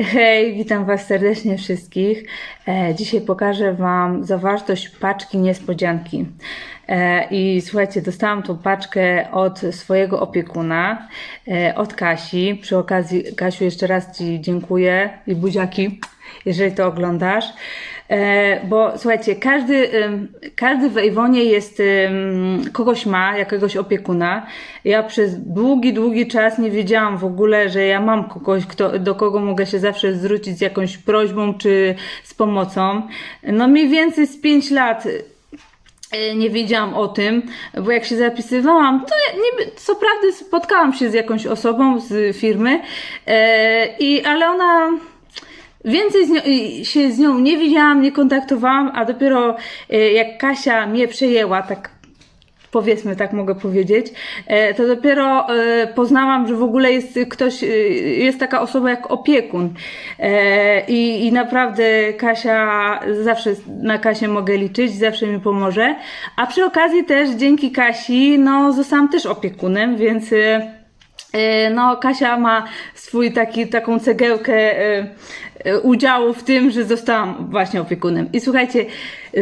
Hej, witam Was serdecznie wszystkich. E, dzisiaj pokażę Wam zawartość paczki niespodzianki. E, I słuchajcie, dostałam tą paczkę od swojego opiekuna, e, od Kasi. Przy okazji, Kasiu, jeszcze raz Ci dziękuję i buziaki, jeżeli to oglądasz. E, bo słuchajcie, każdy, każdy w jest, kogoś ma, jakiegoś opiekuna. Ja przez długi, długi czas nie wiedziałam w ogóle, że ja mam kogoś, kto, do kogo mogę się zawsze zwrócić z jakąś prośbą czy z pomocą. No mniej więcej z 5 lat e, nie wiedziałam o tym, bo jak się zapisywałam, to ja niby, co prawda spotkałam się z jakąś osobą z firmy, e, i, ale ona Więcej z nią, się z nią nie widziałam, nie kontaktowałam, a dopiero y, jak Kasia mnie przejęła, tak powiedzmy, tak mogę powiedzieć, e, to dopiero e, poznałam, że w ogóle jest ktoś, y, jest taka osoba jak opiekun. E, I, i naprawdę Kasia, zawsze na Kasię mogę liczyć, zawsze mi pomoże. A przy okazji też dzięki Kasi, no zostałam też opiekunem, więc y, No, Kasia ma swój taki, taką cegiełkę udziału w tym, że zostałam właśnie opiekunem. I słuchajcie,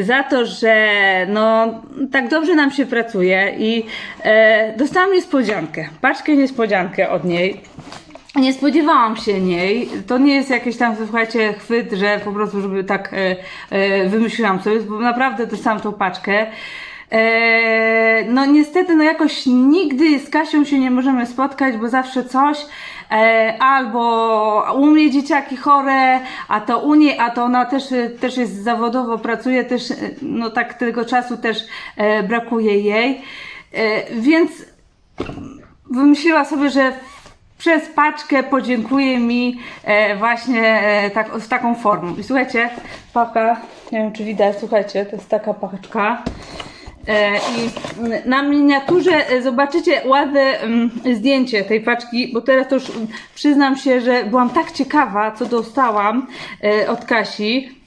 za to, że no, tak dobrze nam się pracuje i e, dostałam niespodziankę, paczkę niespodziankę od niej. Nie spodziewałam się niej. To nie jest jakiś tam, słuchajcie, chwyt, że po prostu, żeby tak e, e, wymyśliłam sobie, bo naprawdę dostałam tą paczkę. E, no niestety, no jakoś nigdy z Kasią się nie możemy spotkać, bo zawsze coś. E, albo u mnie dzieciaki chore, a to u niej, a to ona też, też jest zawodowo, pracuje też, e, no tak tego czasu też e, brakuje jej. E, więc wymyśliła sobie, że przez paczkę podziękuje mi właśnie tak, z taką formą. I słuchajcie, paka, nie wiem czy widać, słuchajcie, to jest taka paczka. E, I na miniaturze e, zobaczycie ładne mm, zdjęcie tej paczki, bo teraz to już mm, przyznam się, że byłam tak ciekawa, co dostałam e, od Kasi.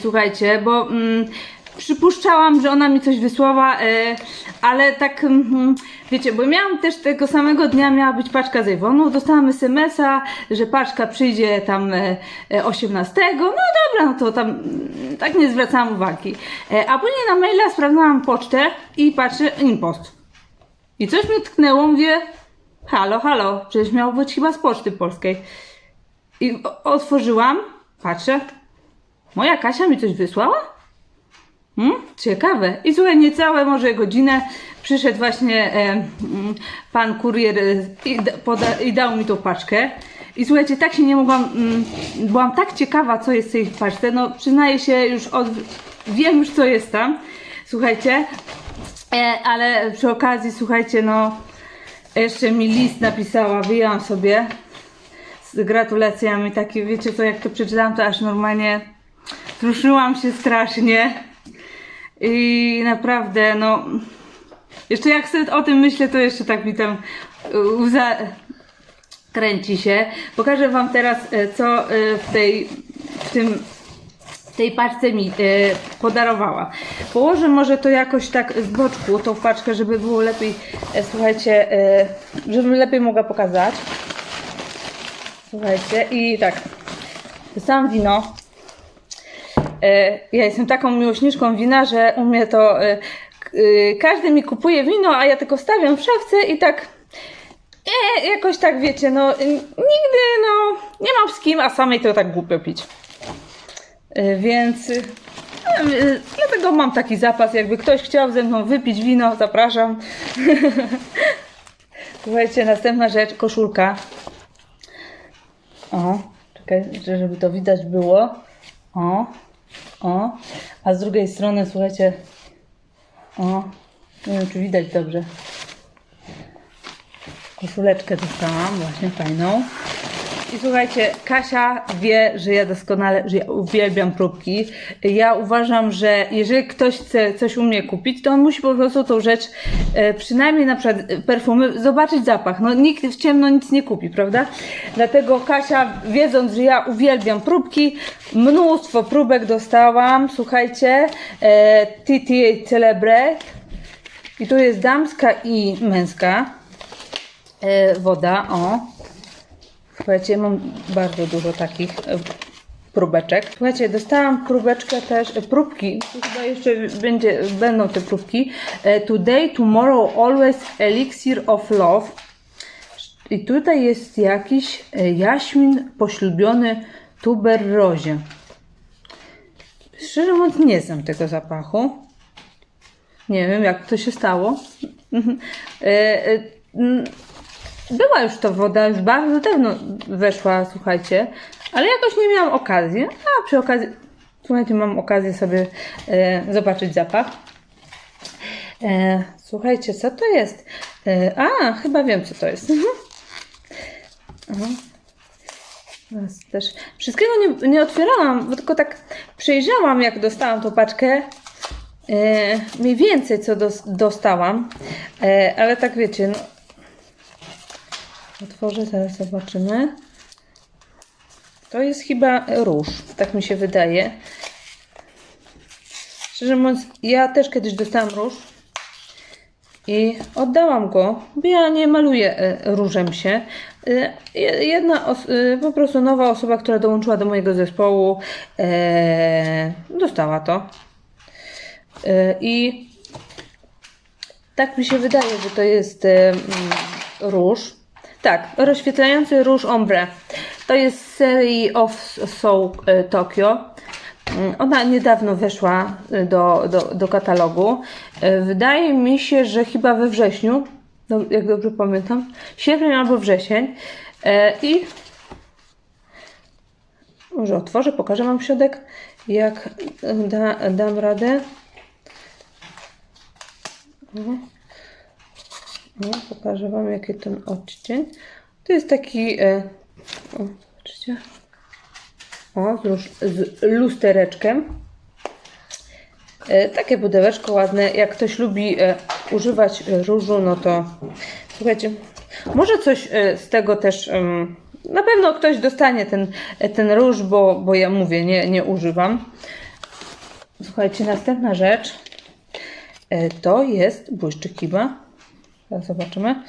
Słuchajcie, bo mm, przypuszczałam, że ona mi coś wysłała, e, ale tak, mm, wiecie, bo miałam też tego samego dnia miała być paczka z Ewonu, dostałam SMS-a, że paczka przyjdzie tam e, e, 18, no dobra, no to tam mm, tak nie zwracałam uwagi. E, a później na maila sprawdzałam pocztę i patrzę, impost. I coś mi tknęło, mówię, halo, halo, przecież miało być chyba z poczty polskiej. I otworzyłam, patrzę, moja Kasia mi coś wysłała? Hmm? Ciekawe. I słuchaj, niecałe może godzinę przyszedł właśnie e, mm, pan kurier e, i, da- poda, i dał mi tą paczkę. I słuchajcie, tak się nie mogłam, mm, byłam tak ciekawa, co jest w tej paczce. No, przyznaję się już od, wiem już, co jest tam. Słuchajcie, e, ale przy okazji, słuchajcie, no, jeszcze mi list napisała, wyjęłam sobie z gratulacjami, taki, wiecie co, jak to przeczytałam, to aż normalnie wzruszyłam się strasznie. I naprawdę, no. Jeszcze jak sobie o tym myślę, to jeszcze tak mi tam łza kręci się. Pokażę Wam teraz, e, co e, w tej, w tym, w tej paczce mi e, podarowała. Położę może to jakoś tak z boczku, tą paczkę, żeby było lepiej, słuchajcie, żebym lepiej mogła pokazać. Słuchajcie, i tak. Dostałam wino. E, ja jestem taką miłośniczką wina, że u mnie to e, e, każdy mi kupuje wino, a ja tylko stawiam w szafce i tak e, jakoś tak wiecie, no nigdy no nie mam z kim, a samej to tak głupio pić. Więc dlatego mam taki zapas, jakby ktoś chciał ze mną wypić wino, zapraszam. Słuchajcie, następna rzecz, koszulka. O, czekaj, że- żeby to widać było. O, o. A z drugiej strony, słuchajcie, o, nie wiem czy widać dobrze. Koszuleczkę dostałam, właśnie fajną. I słuchajcie, Kasia wie, że ja doskonale, że ja uwielbiam próbki. Ja uważam, że jeżeli ktoś chce coś u mnie kupić, to on musi po prostu tą rzecz, e, przynajmniej na przykład perfumy, zobaczyć zapach. No nikt w ciemno nic nie kupi, prawda? Dlatego Kasia, wiedząc, że ja uwielbiam próbki, mnóstwo próbek dostałam. Słuchajcie, e, Titi Celebre. I tu jest damska i męska e, woda, o. Słuchajcie, mam bardzo dużo takich e, próbeczek. Słuchajcie, dostałam próbeczkę też, e, próbki, tu chyba jeszcze będzie, będą te próbki. E, Today, tomorrow, always elixir of love. I tutaj jest jakiś jaśmin poślubiony tuberrozie. Szczerze mówiąc, nie znam tego zapachu. Nie wiem, jak to się stało. Była już to woda, już bardzo dawno weszła, słuchajcie, ale jakoś nie miałam okazji. A przy okazji, słuchajcie, mam okazję sobie e, zobaczyć zapach. E, słuchajcie, co to jest? E, a, chyba wiem, co to jest. Teraz też wszystkiego nie, nie otwierałam, bo tylko tak przejrzałam, jak dostałam tą paczkę. E, mniej więcej, co dos, dostałam, e, ale tak wiecie, no, Otworzę, zaraz zobaczymy. To jest chyba róż, tak mi się wydaje. Szczerze mówiąc, ja też kiedyś dostałam róż i oddałam go, bo ja nie maluję e, różem się. E, je- Jedna, e, po prostu nowa osoba, która dołączyła do mojego zespołu, dostała to. I tak mi się wydaje, że to jest róż. Tak, rozświetlający róż ombre. To jest z serii of Soul e, Tokyo. Mm, Ona niedawno weszła e, do, do, do katalogu. E, Wydaje mi się, że chyba we wrześniu, do- jak dobrze pamiętam, sierpień albo wrzesień. I może otworzę, pokażę Wam środek, jak da, dam radę. Pokażę Wam, jaki ten odcień. To jest taki. E, o. O, z, z lustereczkiem. E, takie pudełeczko ładne. Jak ktoś lubi e, używać e, różu, no to słuchajcie, może coś e, z tego też. em, na pewno ktoś dostanie ten, e, ten róż, bo, bo ja mówię, nie, nie używam. Słuchajcie, następna rzecz e, to jest błyszczyk chyba. Zobaczymy.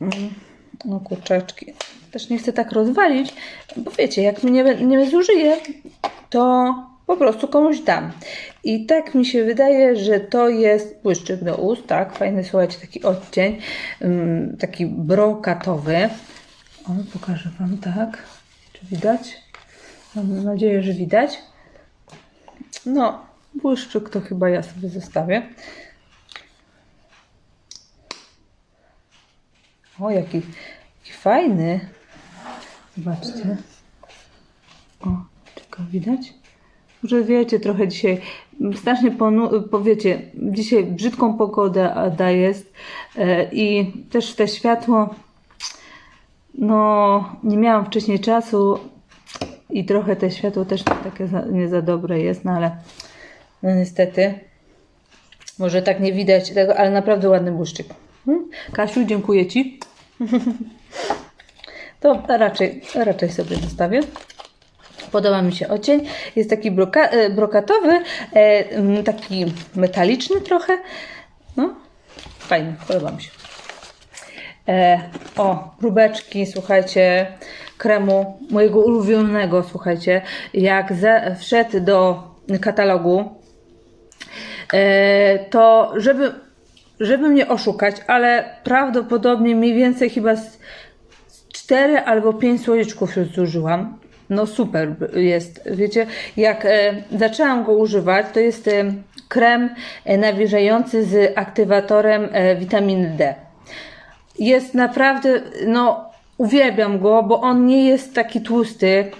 Mm, No kurczaczki. Też nie chcę tak rozwalić, bo wiecie, jak mnie nie, zużyję, to po prostu komuś dam. I tak mi się wydaje, że to jest błyszczyk do ust, tak? Fajny, słuchajcie, taki odcień, ym, taki brokatowy. O, pokażę Wam tak. Czy widać? Mam nadzieję, że widać. No, błyszczyk to chyba ja sobie zostawię. O, jaki, jaki fajny. Zobaczcie. O, tylko widać? Może wiecie, trochę dzisiaj strasznie ponu- powiecie, dzisiaj brzydką pogodę jest e, i też te światło, no nie miałam wcześniej czasu i trochę te światło też takie za, nie za dobre jest, no ale no niestety może tak nie widać tego, ale naprawdę ładny błyszczyk. Hmm? Kasiu, dziękuję Ci. To raczej, raczej sobie zostawię. Podoba mi się odcień. Jest taki broka, e, brokatowy, e, taki metaliczny trochę. No, fajny, podoba mi się. E, o, próbeczki, słuchajcie, kremu mojego ulubionego, słuchajcie. Jak za, wszedł do katalogu, to żeby, żeby mnie oszukać, ale prawdopodobnie mniej więcej chyba z 4 albo 5 słoiczków już zużyłam. No super jest. Wiecie, jak e, zaczęłam go używać, to jest e, krem e, nawilżający z aktywatorem e, witaminy D. Jest naprawdę, no uwielbiam go, bo on nie jest taki tłusty.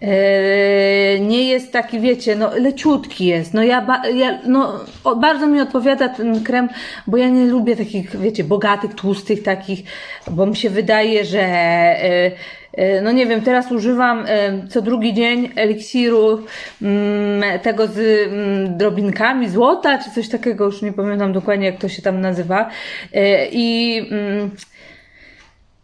E, nie jest taki, wiecie, no leciutki jest. No ja, ja no, o, bardzo mi odpowiada ten krem, bo ja nie lubię takich, wiecie, bogatych, tłustych takich, bo mi się wydaje, że e, e, no nie wiem, teraz używam co drugi dzień eliksiru mm, tego z mm, drobinkami złota, czy coś takiego, już nie pamiętam dokładnie jak to się tam nazywa. I mm,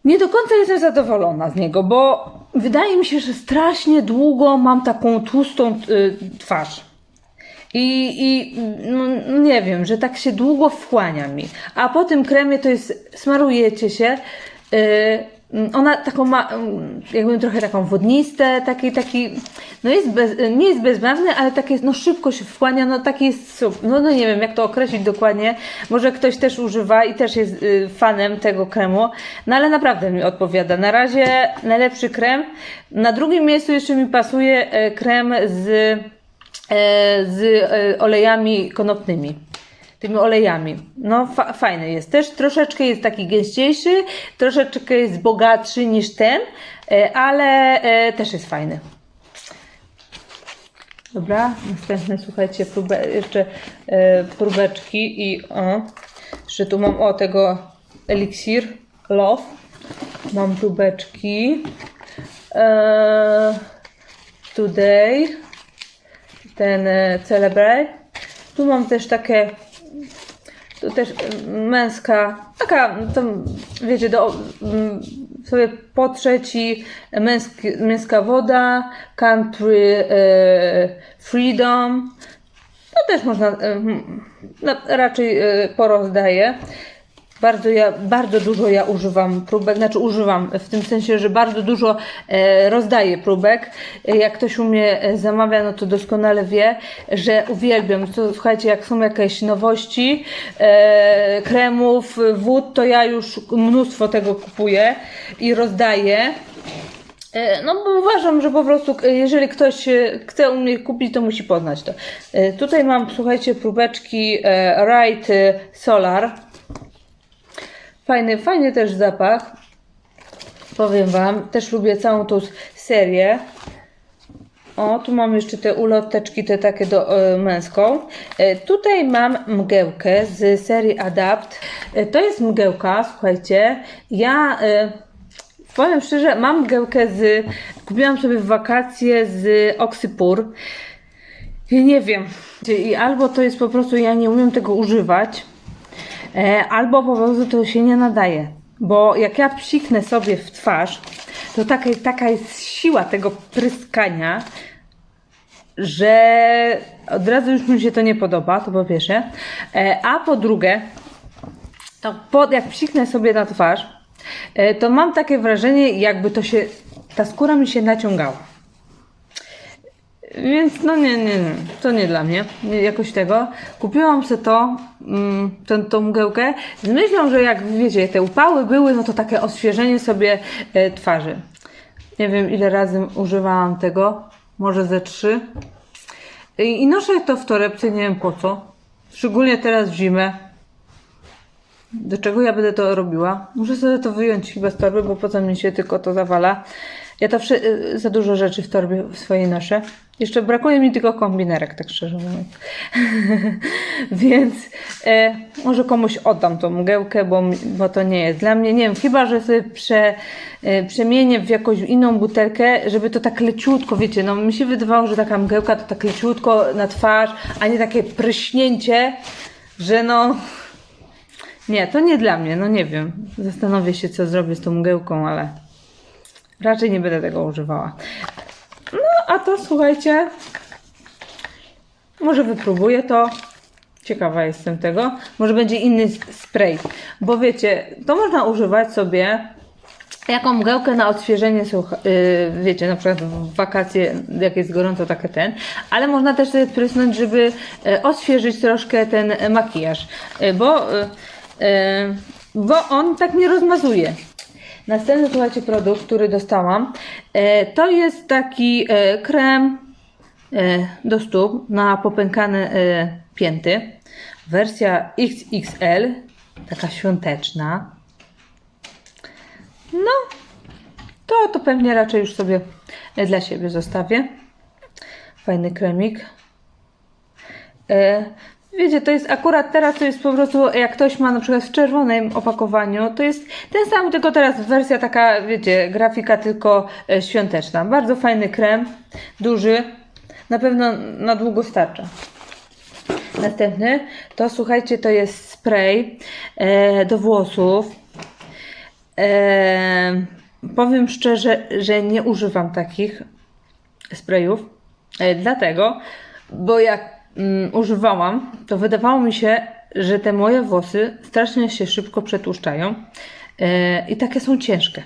nie do końca jestem zadowolona z niego, bo wydaje mi się, że strasznie długo mam taką tłustą y, twarz. I, i no, nie wiem, że tak się długo wchłania mi. A po tym kremie to jest, smarujecie się, y, ona taką ma, mm, jakby trochę taką wodniste, taki, taki, no jest bez, nie jest bezbarwny, ale takie, no szybko się wchłania, no taki jest. No, no nie wiem, jak to określić dokładnie. Może ktoś też używa i też jest y, fanem tego kremu, no ale naprawdę mi odpowiada. Na razie najlepszy krem. Na drugim miejscu jeszcze mi pasuje e, krem z, e, z e, olejami konopnymi tymi olejami. No fa- fajny jest. Też troszeczkę jest taki gęściejszy, troszeczkę jest bogatszy niż ten, e, ale e, też jest fajny. Dobra, następne słuchajcie, jeszcze e, próbeczki i o, jeszcze tu mam o tego Elixir Love. Mam próbeczki. E, today ten Celebrate. Tu mam też takie to też y, męska, taka, tam, wiecie, do, mm, sobie potrzeć i męska woda, country e, freedom, to też można, e, raczej e, porozdaję. Bardzo, ja, bardzo dużo ja używam próbek, znaczy używam w tym sensie, że bardzo dużo e, rozdaję próbek. E, Jak ktoś u mnie e, zamawia, no to doskonale wie, że uwielbiam. To, słuchajcie, jak są jakieś nowości, e, kremów, wód, to ja już mnóstwo tego kupuję i rozdaję. E, No bo uważam, że po prostu jeżeli ktoś chce u mnie kupić, to musi poznać to. Tutaj mam, słuchajcie, próbeczki Right Solar. Fajny, fajny też zapach. Powiem Wam, też lubię całą tą serię. O, tu mam jeszcze te uloteczki, te takie do e, męską. E, tutaj mam mgiełkę z serii Adapt. E, to jest mgiełka, słuchajcie. Ja e, powiem szczerze, mam mgiełkę z. Kupiłam sobie w wakacje z Oxypur. Nie wiem. I albo to jest po prostu, ja nie umiem tego używać, albo po prostu to się nie nadaje. Bo jak ja psiknę sobie w twarz, to taka, taka jest siła tego pryskania, że od razu już mi się to nie podoba, to po pierwsze. E, a po drugie, to po, jak psiknę sobie na twarz, e, to mam takie wrażenie, jakby to się, ta skóra mi się naciągała. Więc no nie, nie, nie, to nie dla mnie, nie, jakoś tego. Kupiłam sobie to, mm, tę, tą mgiełkę z myślą, że jak wiecie, te upały były, no to takie odświeżenie sobie e, twarzy. Nie wiem ile razy używałam tego, może ze trzy. I, I noszę to w torebce, nie wiem po co. Szczególnie teraz w zimę. Do czego ja będę to robiła? Muszę sobie to wyjąć chyba z torby, bo potem mi się tylko to zawala. Ja to y, za dużo rzeczy w torbie swojej noszę. Jeszcze brakuje mi tylko kombinerek, tak szczerze mówiąc. Więc e, może komuś oddam tą mgiełkę, bo, bo to nie jest dla mnie. Nie wiem, chyba, że sobie prze, e, przemienię w jakąś inną butelkę, żeby to tak leciutko, wiecie, no mi się wydawało, że taka mgiełka to tak leciutko na twarz, a nie takie pryśnięcie, że no... Nie, to nie dla mnie, no nie wiem. Zastanowię się, co zrobię z tą mgiełką, ale raczej nie będę tego używała. A to słuchajcie, może wypróbuję to. Ciekawa jestem tego. Może będzie inny spray, bo wiecie, to można używać sobie jaką mgiełkę na odświeżenie, yy, wiecie, na przykład w wakacje, jak jest gorąco, takie ten, ale można też sobie prysnąć, żeby yy, odświeżyć troszkę ten makijaż, yy, bo, bo on tak nie rozmazuje. Następny, słuchajcie, produkt, który dostałam, yy, to jest taki yy, krem yy, do stóp na popękane pięty. Wersja XXL, taka świąteczna. No, to, to pewnie raczej już sobie e, dla siebie zostawię. Fajny kremik. Wiecie, to jest akurat teraz to jest po prostu, jak ktoś ma na przykład w czerwonym opakowaniu, to jest ten sam, tylko teraz wersja taka, wiecie, grafika tylko e, świąteczna. Bardzo fajny krem, duży. Na pewno na długo starcza. Następny to słuchajcie, to jest spray e, do włosów. E, powiem szczerze, że nie używam takich sprayów. E, dlatego, bo jak mm, używałam, to wydawało mi się, że te moje włosy strasznie się szybko przetłuszczają e, i takie są ciężkie.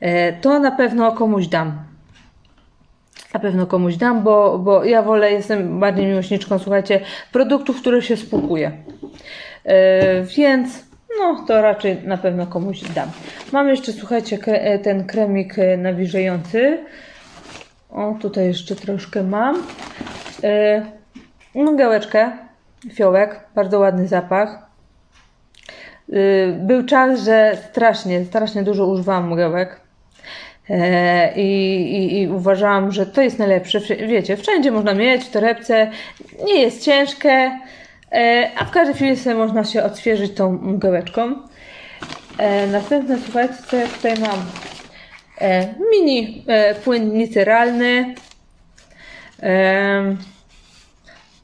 E, to na pewno komuś dam. Na pewno komuś dam, bo, bo ja wolę, jestem bardziej miłośniczką, słuchajcie, produktów, które się spłukuje. E, więc no to raczej na pewno komuś dam. Mam jeszcze, słuchajcie, kre, ten kremik nawilżający. O, tutaj jeszcze troszkę mam. Gałeczkę, fiołek, bardzo ładny zapach. Y, Był czas, że strasznie, strasznie dużo używałam mgiełek. E, I, i, I uważałam, że to jest najlepsze. Wiecie, wszędzie można mieć w torebce, nie jest ciężkie, e, a w każdej chwili sobie można się odświeżyć tą mgiełeczką. E, Następne, słuchajcie, co ja tutaj mam? Mini płyn niceralny.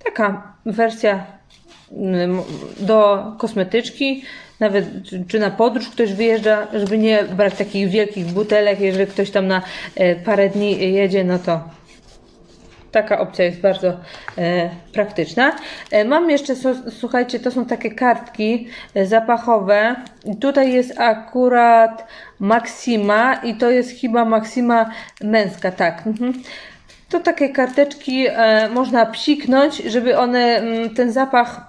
Taka wersja mm, do kosmetyczki, nawet czy- na podróż ktoś wyjeżdża, żeby nie brać takich wielkich butelek, jeżeli ktoś tam na e, parę dni jedzie, no to taka opcja jest bardzo e, praktyczna. E, mam jeszcze, słuchajcie, to są takie kartki e, zapachowe. Tutaj jest akurat Maxima i to jest chyba Maxima męska, tak. Mhm. To takie karteczki e, można psiknąć, żeby one, mm, ten zapach,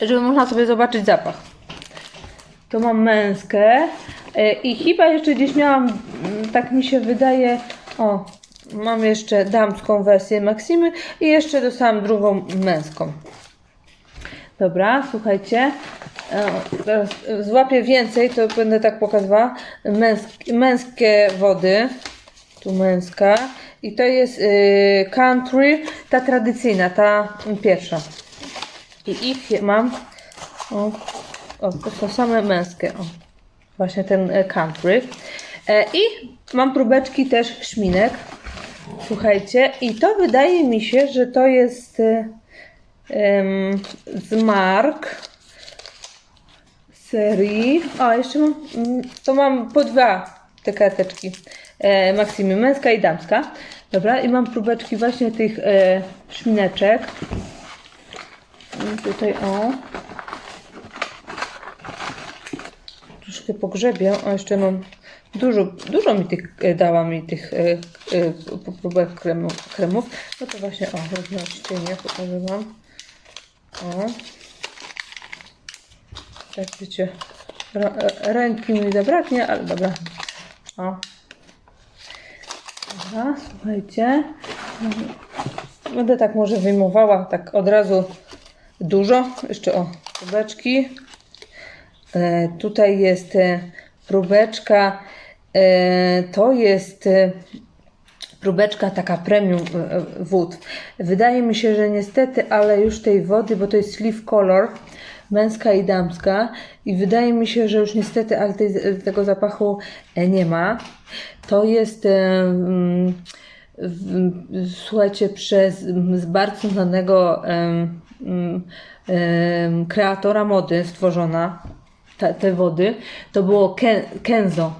żeby można sobie zobaczyć zapach. To mam męskę e, i chyba jeszcze gdzieś miałam, mm, tak mi się wydaje, o, mam jeszcze damską wersję Maksimy i jeszcze dostałam drugą męską. Dobra, słuchajcie. E, Teraz e, złapię więcej, to będę tak pokazywała. Męskie, męskie wody. Tu męska. I to jest y, country, ta tradycyjna, ta pierwsza. I ich mam. O, o, to są same męskie. O. Właśnie ten e, country. E, I mam próbeczki też szminek. Słuchajcie, i to wydaje mi się, że to jest em, z mark serii. O, jeszcze mam, mm, to mam po dwa te karteczki. E, Maksimy, męska i damska. Dobra, i mam próbeczki właśnie tych e, szmineczek. I tutaj o. Troszkę pogrzebię. O, jeszcze mam dużo, dużo mi tych e, dała mi tych e, e, próbek kremów, kremów. No to właśnie, o, różne odcienie pokażę wam. O. Tak wiecie, ręki mi zabraknie, ale dobra. O. Dobra, słuchajcie. Będę tak może wyjmowała tak od razu dużo. Jeszcze o, próbeczki. E, tutaj jest e, próbeczka. E, to jest e, próbeczka taka premium e, wód. Wydaje mi się, że niestety, ale już tej wody, bo to jest sleeve color, męska i damska i wydaje mi się, że już niestety, ale tej, tego zapachu e, nie ma. To jest w- słuchajcie, przez bardzo znanego kreatora mody stworzona te, wody. To było Ken, Kenzo.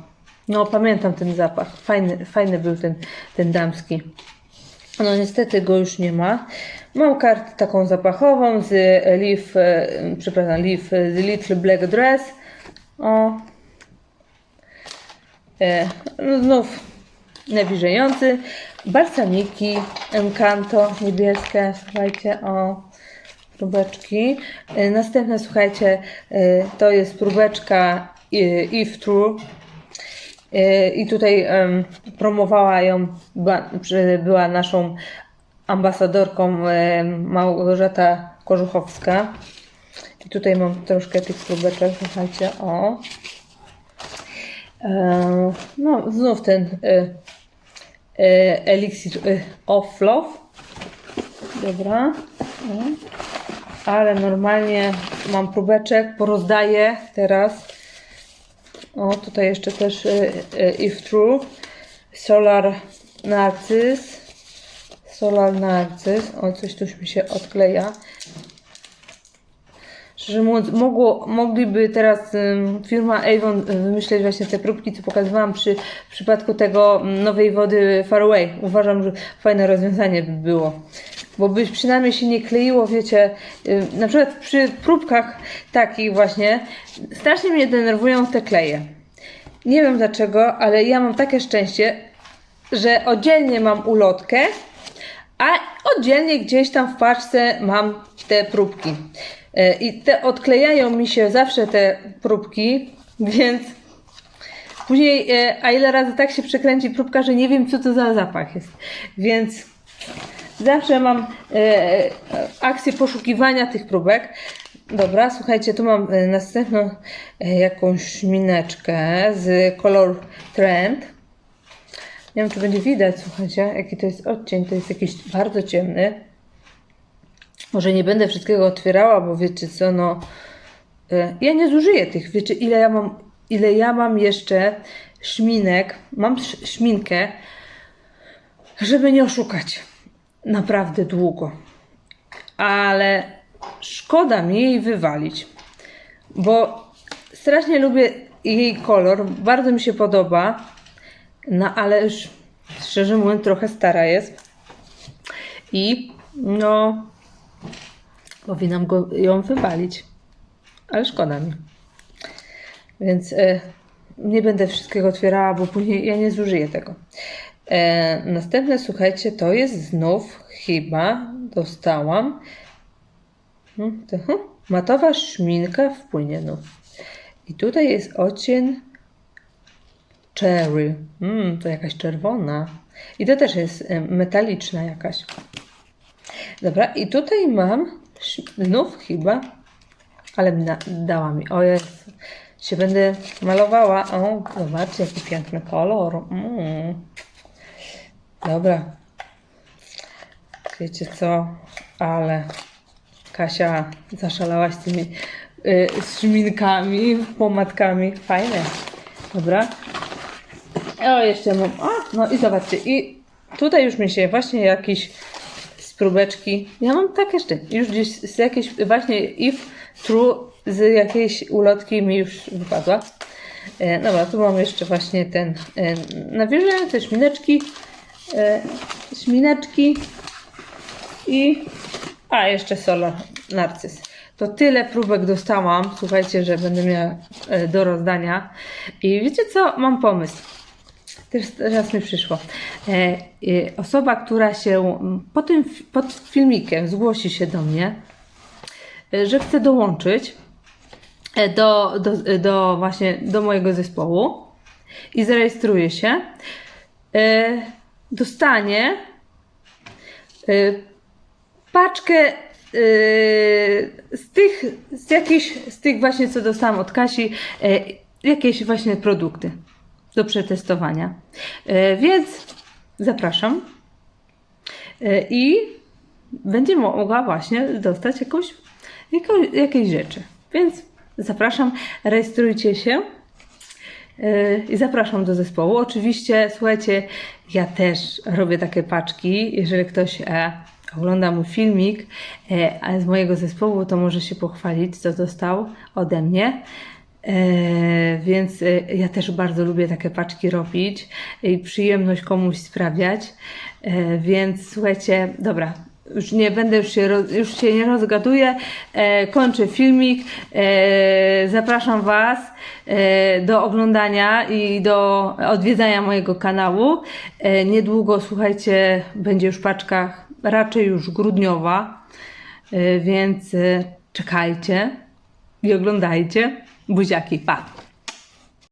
No, pamiętam ten zapach. Fajny, fajny był ten, ten damski. No niestety go już nie ma. Mam kartę taką zapachową z Leaf, e, przepraszam, Leaf e, z Little Black Dress. O. E, no znów nawilżający. Balsamiki Encanto niebieskie, słuchajcie, o próbeczki. E, Następne, słuchajcie, e, to jest próbeczka e, If True. E, I tutaj promowała ją, była, była naszą ambasadorką em, Małgorzata Korzuchowska. I tutaj mam troszkę tych próbeczek, słuchajcie, o. E, No, znów ten e, e, Elixir e, of Love. Dobra. O. Ale normalnie mam próbeczek, porozdaję teraz. O, tutaj jeszcze też e, e, If True. Solar Narcyz. Solar Narcyz. O, coś tu mi się odkleja. Szczerze mówiąc, mogło, mogliby teraz firma Avon y, wymyśleć właśnie te próbki, co pokazywałam przy w przypadku tego nowej wody Faraway. Uważam, że fajne rozwiązanie by było. Bo by przynajmniej się nie kleiło, wiecie, na przykład przy próbkach takich właśnie, strasznie mnie denerwują te kleje. nie wiem dlaczego, ale ja mam takie szczęście, że oddzielnie mam ulotkę, a oddzielnie gdzieś tam w paczce mam te próbki. E, I te odklejają mi się zawsze te próbki, więc później, e, a ile razy tak się przekręci próbka, że nie wiem co to za zapach jest. Więc zawsze mam e, akcję poszukiwania tych próbek. Dobra, słuchajcie, tu mam następną jakąś mineczkę z Color Trend. Nie wiem, czy będzie widać, słuchajcie, jaki to jest odcień. To jest jakiś bardzo ciemny. Może nie będę wszystkiego otwierała, bo wiecie co, no... e, Ja nie zużyję tych, wiecie, ile ja mam, ile ja mam jeszcze szminek. Mam sz- szminkę, żeby nie oszukać. Naprawdę długo. Ale szkoda mi jej wywalić, bo strasznie lubię jej kolor, bardzo mi się podoba, no ale już szczerze mówiąc trochę stara jest i no powinnam go, ją wywalić, ale szkoda mi. Więc e, nie będę wszystkiego otwierała, bo później ja nie zużyję tego. E, następne, słuchajcie, to jest znów chyba dostałam Hmm, hmm, Matowa szminka w płynie. No. I tutaj jest odcień cherry. Mm, to jakaś czerwona. I to też jest metaliczna jakaś. Dobra, i tutaj mam znów chyba, ale dała mi. O jest, się będę malowała. O, zobaczcie, jaki piękny kolor. Mm. Dobra. Wiecie co, ale Kasia zaszalałaś tymi y, szminkami, pomadkami. Fajne. Dobra. O, jeszcze mam. O, no i zobaczcie. I tutaj już mi się właśnie jakiś z próbeczki. Ja mam tak jeszcze. Już gdzieś z jakiejś właśnie if true z jakiejś ulotki mi już wypadła. E, dobra, tu mam jeszcze właśnie ten e, nawilżające szmineczki. E, szmineczki i a, jeszcze Solar Narcyz. To tyle próbek dostałam. Słuchajcie, że będę miała e, do rozdania. I wiecie co? Mam pomysł. Też teraz mi przyszło. E, e, osoba, która się m, po tym, pod filmikiem zgłosi się do mnie, e, że chce dołączyć e, do, do, do właśnie do mojego zespołu i zarejestruje się, e, dostanie e, paczkę yy, z tych, z jakichś, z tych właśnie, co dostałam od Kasi, jakieś właśnie produkty do przetestowania. Yy, więc zapraszam yy, i będzie mogła właśnie dostać jakąś, jako, jakieś rzeczy. Więc zapraszam, rejestrujcie się. Yy, I zapraszam do zespołu. Oczywiście, słuchajcie, ja też robię takie paczki. Jeżeli ktoś e, ogląda mój filmik e, z mojego zespołu, to może się pochwalić, co dostał ode mnie. E, więc e, ja też bardzo lubię takie paczki robić i przyjemność komuś sprawiać. E, więc słuchajcie, dobra, już nie będę już się, już się nie rozgaduję. E, kończę filmik. E, zapraszam Was e, do oglądania i do odwiedzania mojego kanału. E, niedługo, słuchajcie, będzie już paczka raczej już grudniowa, e, więc e, czekajcie i oglądajcie. Buziaki, pa!